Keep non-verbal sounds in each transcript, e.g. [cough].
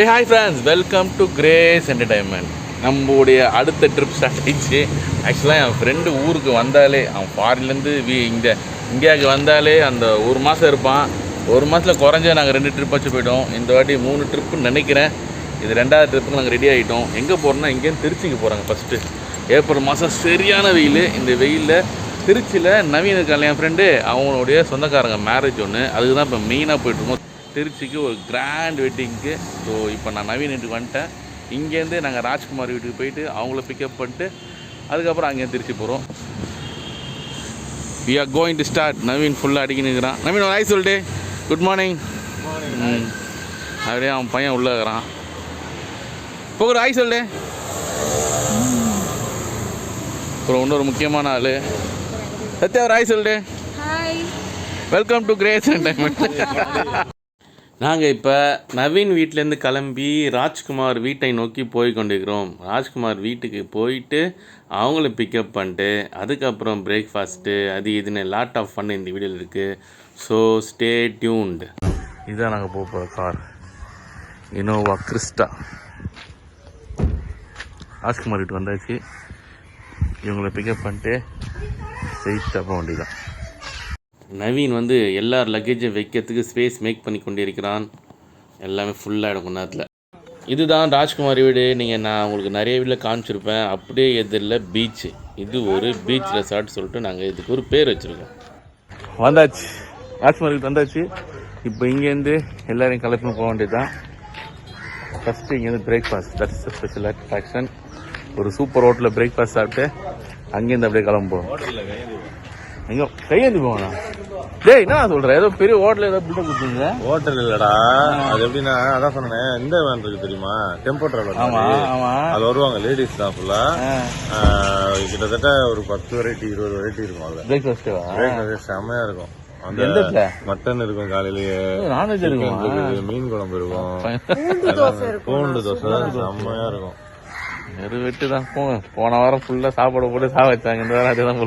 Hey hi friends welcome to Grace entertainment நம்மளுடைய அடுத்த trip start ஆயிடுச்சு. ஆக்சுவலாக என் ஃப்ரெண்டு ஊருக்கு வந்தாலே அவன் ஃபாரின்லேருந்து வீ இங்கே இந்தியாவுக்கு வந்தாலே அந்த ஒரு மாதம் இருப்பான். ஒரு மாதத்தில் குறைஞ்ச நாங்கள் ரெண்டு ட்ரிப் வச்சு போயிட்டோம். இந்த வாட்டி மூணு ட்ரிப்புன்னு நினைக்கிறேன். இது ரெண்டாவது ட்ரிப்புக்கு நாங்கள் ரெடி ஆகிட்டோம் எங்கே போகிறோம்னா இங்கேருந்து திருச்சிக்கு போகிறாங்க ஃபஸ்ட்டு ஏப்ரல் மாதம் சரியான வெயில். இந்த வெயிலில் திருச்சியில் நவீன இருக்காங்க என் ஃப்ரெண்டு அவங்களுடைய சொந்தக்காரங்க மேரேஜ் ஒன்று அதுக்கு தான் இப்போ மெயினாக போயிட்டுருக்கோம் திருச்சிக்கு ஒரு கிராண்ட் வெட்டிங்க்கு ஸோ இப்போ நான் நவீன் வீட்டுக்கு வந்துட்டேன். இங்கேருந்து நாங்கள் ராஜ்குமார் வீட்டுக்கு போயிட்டு அவங்கள பிக்கப் பண்ணிட்டு அதுக்கப்புறம் அங்கேருந்து திருச்சி போகிறோம் we are going to start Naveen ஃபுல்லாக அடிக்கி நிற்கிறான் நவீன் ஒரு ஹாய் சொல்லிட்டு குட் மார்னிங் ம். அப்படியே அவன் பையன் உள்ளே இருக்கிறான். இப்போ ஒரு ஹாய் சொல்லு அப்புறம் இன்னொரு முக்கியமான ஆள். சத்யா ஒரு ஹாய் சொல்லிட்டு hi welcome to Grace entertainment நாங்கள் இப்போ நவீன் வீட்டிலேருந்து கிளம்பி ராஜ்குமார் வீட்டை நோக்கி போய் கொண்டிருக்கிறோம். ராஜ்குமார் வீட்டுக்கு போயிட்டு அவங்கள பிக்கப் பண்ணிட்டு அதுக்கப்புறம் பிரேக்ஃபாஸ்ட்டு அது இதுன்னு லாட் ஆஃப் ஃபன் இந்த வீடியோவில் இருக்குது ஸோ ஸ்டே டியூன்டு இதுதான் நாங்கள் போக போகிற கார் இனோவா கிறிஸ்டா ராஜ்குமார் வீட்டு வந்தாச்சு. இவங்களை பிக்கப் பண்ணிட்டு ஸ்ட்ரெயிட்டாக போக வேண்டியதான் நவீன் வந்து எல்லா லக்கேஜை வைக்கிறதுக்கு ஸ்பேஸ் மேக் பண்ணி கொண்டிருக்கிறான். எல்லாமே ஃபுல்லாகிடும் கொஞ்ச நேரத்தில் இதுதான் ராஜ்குமார் வீடு. நீங்கள் நான் உங்களுக்கு நிறைய வீட்டில் காமிச்சிருப்பேன். அப்படியே எதிரில் பீச் இது ஒரு பீச் ரெசார்ட் சொல்லிட்டு நாங்கள் இதுக்கு ஒரு பேர் வச்சுருக்கோம். வந்தாச்சு. ராஜ்குமார் வந்தாச்சு. இப்போ இங்கேருந்து எல்லாரையும் கலெக்ட் போக வேண்டியது தான் ஃபஸ்ட்டு இங்கேருந்து பிரேக்ஃபாஸ்ட் தட்ஸ் ஸ்பெஷல் அட்ராக்ஷன் ஒரு சூப்பர் ஹோட்டலில் பிரேக்ஃபாஸ்ட் சாப்பிட்டு அங்கேருந்து அப்படியே கிளம்புவோம். எங்க கையேந்தி போவானா? டேய் என்ன சொல்ற? ஏதோ பெரிய ஹோட்டல் ஏதோ பில்டப் கொடுத்துங்க ஹோட்டல் இல்லடா. அது எப்படின்னா அதான் சொன்னேன் இந்த வேன் இருக்கு தெரியுமா? டெம்போ டிராவலர் ஆமா ஆமா. அது வருவாங்க லேடிஸ் தான் ஃபுல்லா கிட்டத்தட்ட ஒரு பத்து வெரைட்டி இருபது வெரைட்டி இருக்கும் அதுல. Breakfast செம்மையா இருக்கும். அந்த? மட்டன் இருக்கும் காலையிலேயே. நான்வெஜ் இருக்குமா? மீன் குழம்பு இருக்கும். பூண்டு தோசை செம்மையா இருக்கும். ஒரு வெட்டு தான் போங்க போன வாரம் ஃபுல்லா சாப்பாடு போட்டு சா வச்சாங்க இந்த வாரம் அதுதான்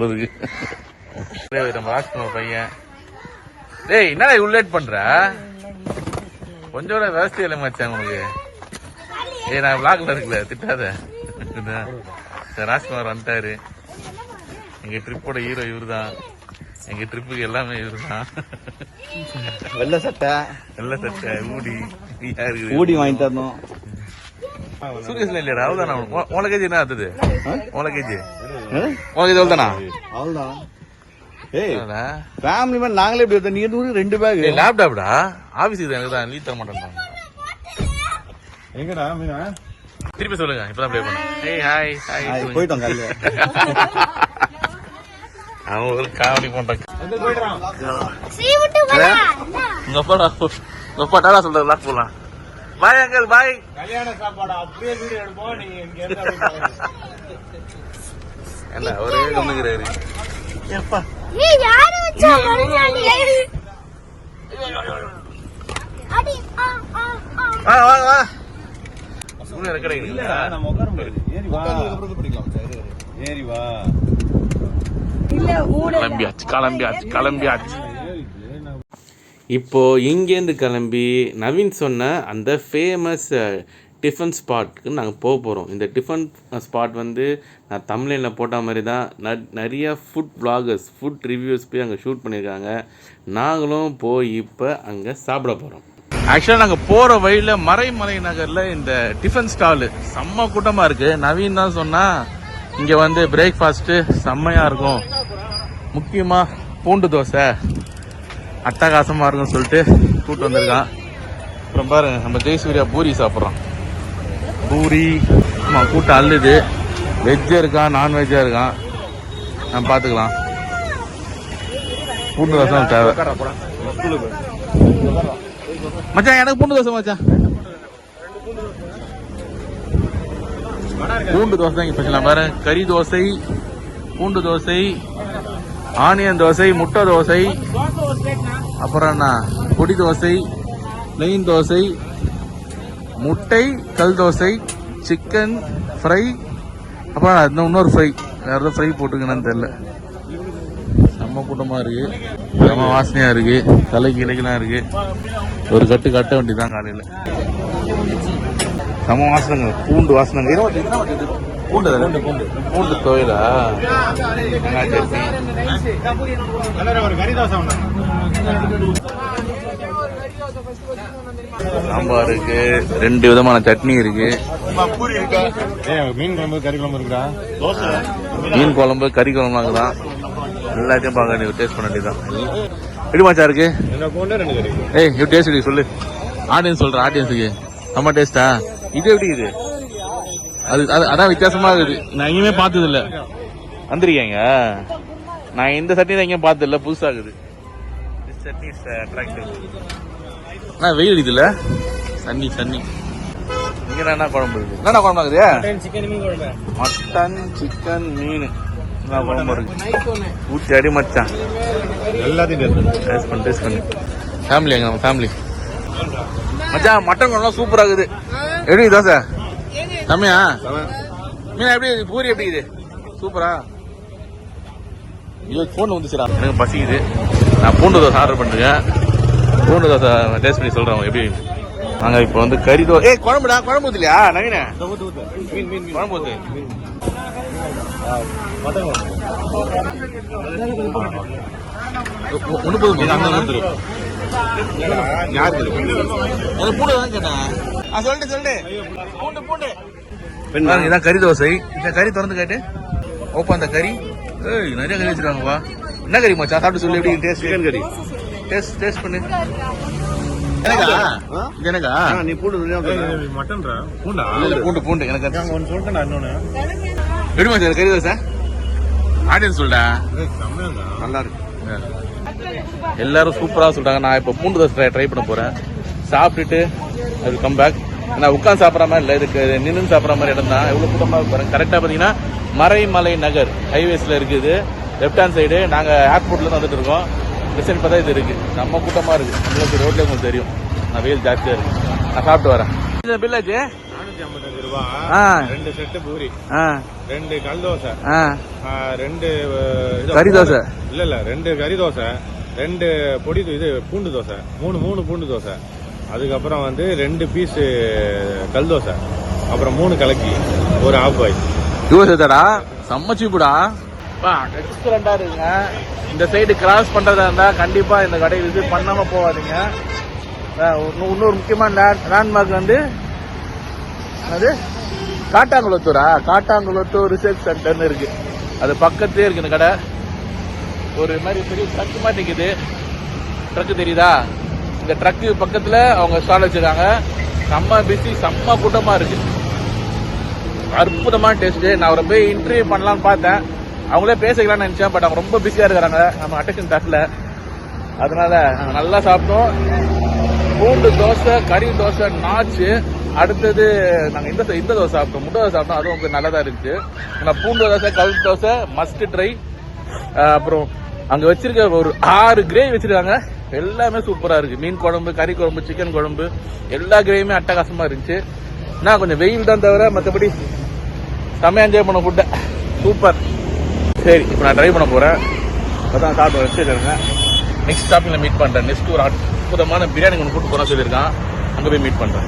டேய், [laughs] நம்ம ராஜ்குமார் பையன். டேய் என்னடா இவ்வளவு லேட் பண்ற? கொஞ்சம் கூட விவசாயம் இல்லை மச்சான் உனக்கு ஏய் நான் விளாக்ல இருக்குல்ல திட்டாத. ராஜ்குமார் வந்துட்டாரு. எங்க ட்ரிப்போட ஹீரோ இவரு தான் எங்க ட்ரிப்புக்கு எல்லாமே இவரு தான் வெள்ளை சட்டை. நல்ல சட்டை ஊடி. ஊடி வாங்கி தரணும். சூரியஸ்ல இல்லையா அவ்வளோதானா உன கேஜி என்ன ஆகுது உன கேஜி உனக்கு இது அவ்வளோதானா அவ்வளவுதான் ஏய் ஃபேமிலி மேன் நாங்களே இப்படி எடுத்தோம். நீ எடுத்து ரெண்டு பேக் லேப்டாப்டா ஆஃபீஸ் இது எனக்கு தான் லீவ் தர மாட்டேன் எங்கடா மீனா? திருப்பி சொல்லுங்க இப்பதான் ப்ளே பண்ணேன் ஏய் ஹாய் ஹாய் போயிட்டோம் காலையில. அவன் ஒரு காமெடி பண்றான். உங்க அப்பாடா உங்க அப்பா டாடா சொல்றது லாக் போலாம் பாய் அங்கிள் பாய் கல்யாண சாப்பாடு? அப்படியே வீடியோ எடுப்போம். நீங்க இங்க என்ன ஒரே கம்முங்கிறாரு நீ யாரு வச்சா மறுநாள் அடி ஆ ஆ ஆ. வா வா வா. சூரியன் கிடைக்குதுங்களா நம்ம உட்கார முடியாது. ஏறி வா. படிக்கலாம் ஏறி வா. கிளம்பியாச்சு கிளம்பியாச்சு கிளம்பியாச்சு. இப்போ இங்கேருந்து கிளம்பி நவீன் சொன்ன அந்த ஃபேமஸ் டிஃபன் ஸ்பாட்க்கு நாங்கள் போக போகிறோம் இந்த டிஃபன் ஸ்பாட் வந்து நான் தமிழில் போட்ட மாதிரி தான் ந- நிறைய ஃபுட் vloggers ஃபுட் ரிவ்யூஸ் போய் அங்கே ஷூட் பண்ணியிருக்காங்க நாங்களும் போய் இப்போ அங்கே சாப்பிட போகிறோம் ஆக்சுவலாக நாங்கள் போகிற வழியில் மறைமலை நகரில் இந்த டிஃபன் ஸ்டாலு செம்ம கூட்டமாக இருக்குது நவீன் தான் சொன்னால் இங்கே வந்து பிரேக்ஃபாஸ்ட்டு செம்மையாக இருக்கும். முக்கியமாக பூண்டு தோசை. அட்டகாசமாக இருக்கும்னு சொல்லிட்டு கூட்டு வந்திருக்கான். அப்புறம் பாருங்க நம்ம ஜெயசூர்யா பூரி சாப்பிட்றோம் பூரி ஆமாம் கூட்டம் அள்ளுது வெஜ்ஜாக இருக்கான் நான்வெஜ்ஜாக இருக்கான். நம்ம பார்த்துக்கலாம் பூண்டு தோசை தேவை. மச்சான் எனக்கு பூண்டு தோசை மச்சான். பூண்டு தோசை தான் இங்கே ஸ்பெஷலாக பாரு கறி தோசை பூண்டு தோசை ஆனியன் தோசை முட்டை தோசை அப்புறம் என்ன? பொடி தோசை பிளெயின் தோசை முட்டை கல் தோசை சிக்கன் ஃப்ரை அப்புறம் இன்னும் இன்னொரு ஃப்ரை வேற ஏதோ ஃப்ரை போட்டுக்கணும்னு தெரியல. செம்ம கூட்டமாக இருக்கு. செம்ம வாசனையாக இருக்கு. தலை கிளைக்கெல்லாம் இருக்கு. ஒரு கட்டு கட்ட வேண்டியதான் காலையில். செம வாசனைங்க. பூண்டு வாசனைங்க. பூண்டு தானே? பூண்டு கோயிலா வெங்காய சட்னி ஒரு கறி தோசை ஒண்ணு சாம்பார் இருக்கு. ரெண்டு விதமான சட்னி இருக்கு. மீன் குழம்பு கறி குழம்பு இருக்குடா. மீன் குழம்பு கறி குழம்பு தான் எல்லாத்தையும் பார்க்க டேஸ்ட் பண்ண வேண்டியதான் எப்படி மச்சா இருக்கு? ஏய் இது டேஸ்ட் சொல்லு. ஆடியன்ஸ் சொல்ற ஆடியன்ஸுக்கு செம்ம டேஸ்டா இது எப்படி இது? அது அது அதான் வித்தியாசமா இருக்குது. நான் எங்கேயுமே பார்த்தது இல்ல வந்திருக்கீங்க? நான் இந்த சட்னி தான் எங்கேயும் பார்த்தது இல்ல புதுசா இருக்குது. சட்னி அட்ராக்டிவ் நான் வெயில் இதுல சன்னி சன்னி. இங்க என்ன குழம்பு இருக்கு என்ன குழம்பு இருக்குது சிக்கன் மீன் குழம்பு. மட்டன் சிக்கன் மீன். என்ன குழம்பு இருக்கு? ஊற்றி அடி மச்சான். எல்லாத்தையும் டேஸ்ட் பண்ணு. டேஸ்ட் பண்ணு ஃபேமிலி எங்க நம்ம ஃபேமிலி மச்சான் மட்டன் குழம்பு சூப்பரா இருக்குது எப்படி தோசை? செம்மையா? மீன் எப்படி இருக்குது? பூரி எப்படி இது சூப்பரா? ஐயோ ஃபோன் வந்துச்சுடா. எனக்கு பசிக்குது. நான் பூண்டு தோசை ஆர்டர் பண்ணிருக்கேன். பூண்டு தோசை டேஸ்ட் பண்ணி சொல்றேன் எப்படி. நாங்க இப்போ வந்து கறி தோசை ஏய் குழம்புடா குழம்பு ஊத்துலையா? நவீன? மீன் மீன் மீன். குழம்பு ஊத்து. ஒன்று போதும் அங்கே வந்து யாருக்கு எனக்கு பூண்டு தான் கேட்டேன். ஆ சொல்லிட்டு சொல்லிட்டு பூண்டு பூண்டு. பாருங்க, இதான் கறி தோசை. இந்த கறி திறந்து கேட்டு. ஓப்பா அந்த கறி. ஏய் நிறைய கறி வச்சிருக்காங்கப்பா. என்ன கறி மச்சான்? சாப்பிட்டு சொல்லி எப்படி டேஸ்ட் சிக்கன் கறி. டேஸ்ட் டேஸ்ட் பண்ணு. எனக்கா நீ போட்டு மட்டன்ரா? பூண்டா? இல்ல, பூண்டு பூண்டு எனக்கு ஒன்று சொல்லிட்டேன் நான் இன்னொன்னு. மச்சான் இது கறி தோசை? ஆடியன்ஸ் செம்மையாடா. நல்லா இருக்கு. எல்லாரும் சூப்பரா சொல்றாங்க. நான் இப்போ பூண்டு தோசை ட்ரை பண்ண போறேன். சாப்பிட்டுட்டு அது கம் பேக் நான் உட்காந்து சாப்பிட்ற மாதிரி இல்லை. இதுக்கு நின்று சாப்பிட்ற மாதிரி இடம் தான் எவ்வளோ கூட்டமாக பாருங்க. கரெக்டாக பார்த்தீங்கன்னா மறைமலை நகர் ஹைவேஸில் இருக்குது. லெஃப்ட் ஹேண்ட் சைடு நாங்கள் ஏர்போர்ட்லேருந்து வந்துட்டு இருக்கோம். டிசைன் பார்த்தா இது இருக்கு. நம்ம கூட்டமாக இருக்கு. உங்களுக்கு ரோட்லேயே உங்களுக்கு தெரியும். நான் வெயில் ஜாஸ்தியாக இருக்கு. நான் சாப்பிட்டு வரேன். பில்லாச்சு நானூத்தி ஐம்பத்தஞ்சு ரூபா. ஆ. ரெண்டு செட்டு பூரி. ஆ. ரெண்டு கல் தோசை. ரெண்டு இது கறி தோசை. இல்ல இல்ல ரெண்டு கறி தோசை ரெண்டு பொடி இது பூண்டு தோசை. மூணு மூணு பூண்டு தோசை. அதுக்கப்புறம் வந்து ரெண்டு பீஸ் கல் தோசை. அப்புறம் மூணு கலக்கி. ஒரு ஆஃப் பாய் யூஎஸ்டா செம்ம சீப்புடா எக்ஸலண்டா இருக்குங்க இந்த சைடு கிராஸ் பண்றதா இருந்தா கண்டிப்பா இந்த கடை விசிட் பண்ணாம போகாதீங்க. இன்னும் இன்னொரு முக்கியமான லேண்ட்மார்க் வந்து அது காட்டாங்குளத்தூரா? காட்டாங்குளத்தூர் ரிசர்ச் சென்டர்னு இருக்கு. அது பக்கத்துலேயே இருக்கு இந்த கடை. ஒரு மாதிரி பெரிய ட்ரக் மாட்டேங்குது ட்ரக்கு ட்ரக் தெரியுதா? இந்த ட்ரக்கு பக்கத்துல அவங்க ஸ்டால் வச்சிருக்காங்க. செம்ம பிஸி செம்ம கூட்டமா இருக்கு. அற்புதமான டேஸ்ட் நான் அவரை போய் இன்டர்வியூ பண்ணலாம்னு பார்த்தேன். அவங்களே பேசிக்கலாம்னு நினைச்சேன் பட் அவங்க ரொம்ப பிஸியா இருக்கிறாங்க நம்ம அட்டென்ஷன் தரல. அதனால நாங்க நல்லா சாப்பிட்டோம். பூண்டு தோசை கறி தோசை நாச்சு. அடுத்தது நாங்க இந்த இந்த தோசை சாப்பிட்டோம். முட்டை தோசை சாப்பிட்டோம். அதுவும் கொஞ்சம் நல்லதா இருந்துச்சு. ஆனா பூண்டு தோசை கல் தோசை மஸ்ட் ட்ரை அப்புறம் அங்க வச்சிருக்க ஒரு ஆறு கிரேவி வச்சிருக்காங்க. எல்லாமே சூப்பரா இருக்கு. மீன் குழம்பு கறி குழம்பு சிக்கன் குழம்பு. எல்லா கிரேவியுமே அட்டகாசமா இருந்துச்சு. நான் கொஞ்சம் வெயில் தான் தவிர மற்றபடி செம்மையா என்ஜாய் பண்ண ஃபுட்டை சூப்பர். சரி இப்போ நான் ட்ரைவ் பண்ண போகிறேன் அதான் சாப்பிட்டு வச்சுருக்கேன் நெக்ஸ்ட் ஸ்டாப்பிங்ல மீட் பண்ணுறேன் நெக்ஸ்ட் ஒரு அற்புதமான பிரியாணி ஒன்று கூட்டு போகிறேன் சொல்லியிருக்கான். அங்கே போய் மீட் பண்ணுறேன்